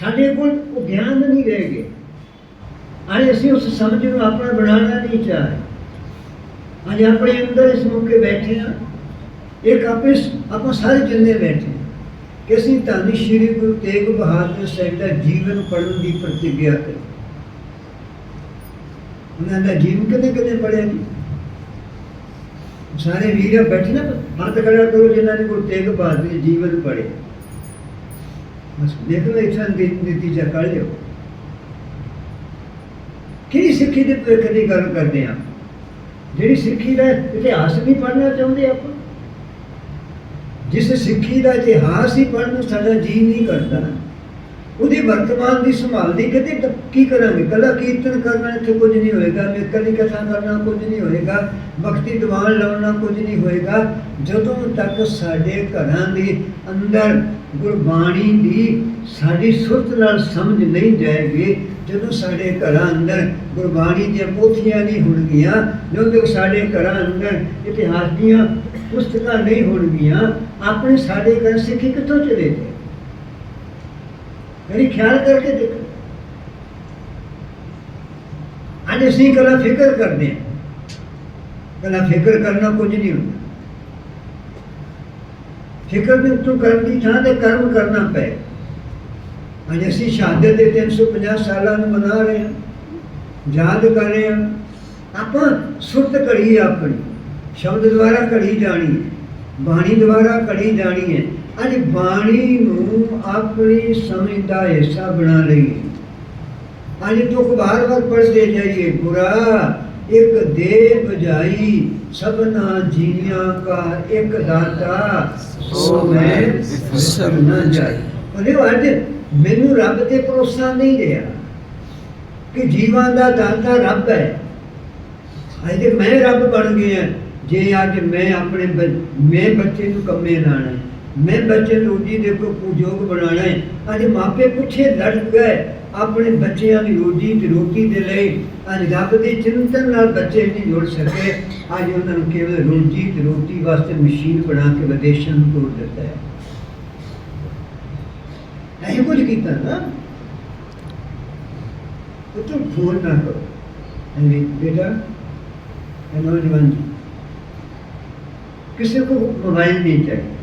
ਸਾਡੇ ਕੋਲ ਉਹ ਗਿਆਨ ਨਹੀਂ ਰਹਿ ਗਿਆ। ਅੱਜ ਅਸੀਂ ਉਸ ਸਮਝ ਨੂੰ ਆਪਣਾ ਬਣਾਉਣਾ ਨਹੀਂ ਚਾਹ ਅੱਜ ਆਪਣੇ ਅੰਦਰ ਇਸ ਮੌਕੇ ਬੈਠੇ ਹਾਂ। ਇੱਕ ਆਪੇ ਆਪਾਂ ਸਾਰੇ ਜਿੰਨੇ ਬੈਠੇ ਹਾਂ ਕਿ ਅਸੀਂ ਧੰਨ ਸ਼੍ਰੀ ਗੁਰੂ ਤੇਗ ਬਹਾਦਰ ਸਾਹਿਬ ਦਾ ਜੀਵਨ ਪੜ੍ਹਨ ਦੀ ਪ੍ਰਤੀਗਿਆ ਕਰੀ ਉਹਨਾਂ ਦਾ ਜੀਵਨ ਕਿਤੇ ਕਿਤੇ ਪੜਿਆ ਜੀ। ਸਾਰੇ ਵੀਰ ਬੈਠੇ ਨਾ ਹੱਥ ਕਰਿਆ ਕਰੋ ਜਿਨ੍ਹਾਂ ਨੇ ਗੁਰੂ ਤੇਗ ਬਹਾਦਰ ਦੇ ਜੀਵਨ ਪੜ੍ਹੇ। ਬਸ ਦੇਖ ਲਓ ਇਥਾਂ ਕੱਢ ਲਿਓ ਕਿਹੜੀ ਸਿੱਖੀ ਦੇ ਭਵਿੱਖ ਦੀ ਗੱਲ ਕਰਦੇ ਆ ਜਿਹੜੀ ਸਿੱਖੀ ਦਾ ਇਤਿਹਾਸ ਨਹੀਂ ਪੜ੍ਹਨਾ ਚਾਹੁੰਦੇ ਆਪਾਂ? ਜਿਸ ਸਿੱਖੀ ਦਾ ਇਤਿਹਾਸ ਹੀ ਪੜ੍ਹਨ ਨੂੰ ਸਾਡਾ ਜੀ ਨਹੀਂ ਕਰਦਾ। ਵਰਤਮਾਨ ਦੀ ਸੰਭਾਲ ਦੀ ਕਿਤੇ ਕੀ ਕਰਾਂਗੇ? ਕਲਾ ਕੀਰਤਨ ਕਰਨਾ ਇੱਥੇ ਕੁਝ ਨਹੀਂ ਹੋਏਗਾ ਮੇਕਰ ਦੀ ਕਥਾ ਕਰਨਾ ਕੁਝ ਨਹੀਂ ਹੋਏਗਾ, ਭਗਤੀ ਦੀਵਾਨ ਲਾਉਣਾ ਕੁਝ ਨਹੀਂ ਹੋਏਗਾ। ਜਦੋਂ ਤੱਕ ਸਾਡੇ ਘਰਾਂ ਦੇ ਅੰਦਰ ਗੁਰਬਾਣੀ ਦੀ ਸਾਡੀ ਸੁਰਤ ਨਾਲ ਸਮਝ ਨਹੀਂ ਜਾਏਗੀ, ਜਦੋਂ ਸਾਡੇ ਘਰਾਂ ਅੰਦਰ ਗੁਰਬਾਣੀ ਦੀਆਂ ਪੋਥੀਆਂ ਨਹੀਂ ਹੋਣਗੀਆਂ, ਜਦੋਂ ਤੱਕ ਸਾਡੇ ਘਰਾਂ ਅੰਦਰ ਇਤਿਹਾਸ ਦੀਆਂ ਪੁਸਤਕਾਂ ਨਹੀਂ ਹੋਣਗੀਆਂ, ਆਪਣੇ ਸਾਡੇ ਘਰ ਸਿੱਖੀ ਕਿੱਥੋਂ ਚਲੇ ਜਾਏ ਮੇਰੀ ਖਿਆਲ ਕਰਕੇ ਦੇਖੋ। ਅੱਜ ਅਸੀਂ ਕਲਾ ਫਿਕਰ ਕਰਦੇ ਹਾਂ। ਕਲਾ ਫਿਕਰ ਕਰਨਾ ਕੁਝ ਨਹੀਂ ਹੁੰਦਾ। ਫਿਕਰ ਦੇ ਉੱਤੋਂ ਕਰਨ ਦੀ ਥਾਂ ਤੇ ਕਰਮ ਕਰਨਾ ਪਏ ਅੱਜ ਅਸੀਂ ਸ਼ਹਾਦਤ ਦੇ 350 ਸਾਲਾਂ ਨੂੰ ਮਨਾ ਰਹੇ ਹਾਂ। ਯਾਦ ਕਰ ਰਹੇ ਹਾਂ। ਆਪਾਂ ਸੁਰਤ ਘੜੀ ਆਪਣੀ। ਸ਼ਬਦ ਦੁਆਰਾ ਘੜੀ ਜਾਣੀ। ਬਾਣੀ ਦੁਆਰਾ ਘੜੀ ਜਾਣੀ ਹੈ। ਅੱਜ ਬਾਣੀ ਨੂੰ ਆਪਣੀ ਸਮਝ ਦਾ ਹਿੱਸਾ ਬਣਾ ਲਈ। ਅੱਜ ਦੁੱਖ ਬਾਰ ਬਾਰ ਪੜਦੇ ਜਾਈਏ। ਬੁਰਾ, ਇੱਕ ਦੇ ਬਜਾਈ ਸਭਨਾ ਜੀਆਂ ਕਾ ਇੱਕ ਦਾਤਾ, ਸੋ ਮੈਂ ਵਿਸਰ ਨਾ ਜਾਈ। ਉਹਨੇ ਅੱਜ ਮੈਨੂੰ ਰੱਬ ਤੇ ਭਰੋਸਾ ਨਹੀਂ ਰਿਹਾ ਕਿ ਜੀਵਾਂ ਦਾ ਦਾਤਾ ਰੱਬ ਹੈ। ਅੱਜ ਮੈਂ ਰੱਬ ਬਣ ਗਿਆ। ਜੇ ਅੱਜ ਮੈਂ ਆਪਣੇ ਬ- ਮੈਂ ਬੱਚੇ ਨੂੰ ਕੰਮੇ ਲਾਣਾ ਹੈ, ਮੈਂ ਬੱਚੇ ਨੂੰ ਰੋਜੀ ਦੇ ਕੋ ਪੂਜੋਗ ਬਣਾਉਣਾ ਹੈ ਅੱਜ ਮਾਪੇ ਪੁੱਛੇ ਲੜ ਗਏ ਆਪਣੇ ਬੱਚਿਆਂ ਦੀ ਰੋਜੀ ਤੇ ਰੋਟੀ ਦੇ ਲਈ ਅੱਜ ਰੱਬ ਦੇ ਚਿੰਤਨ ਨਾਲ ਬੱਚੇ ਨਹੀਂ ਜੁੜ ਸਕੇ ਅੱਜ ਉਹਨਾਂ ਨੂੰ ਕੇਵਲ ਰੋਜੀ ਤੇ ਰੋਟੀ ਵਾਸਤੇ ਮਸ਼ੀਨ ਬਣਾ ਕੇ ਵਿਦੇਸ਼ਾਂ ਨੂੰ ਤੋੜ ਦਿੱਤਾ ਹੈ ਇਹ ਕੁਝ ਕੀਤਾ ਨਾ ਉਹ ਤੂੰ ਫੋਨ ਨਾ ਕਰੋ ਅਰੇ ਬੇਟਾ ਇਹ ਨੌਜਵਾਨ ਜੀ ਕਿਸੇ को मोबाइल नहीं चाहिए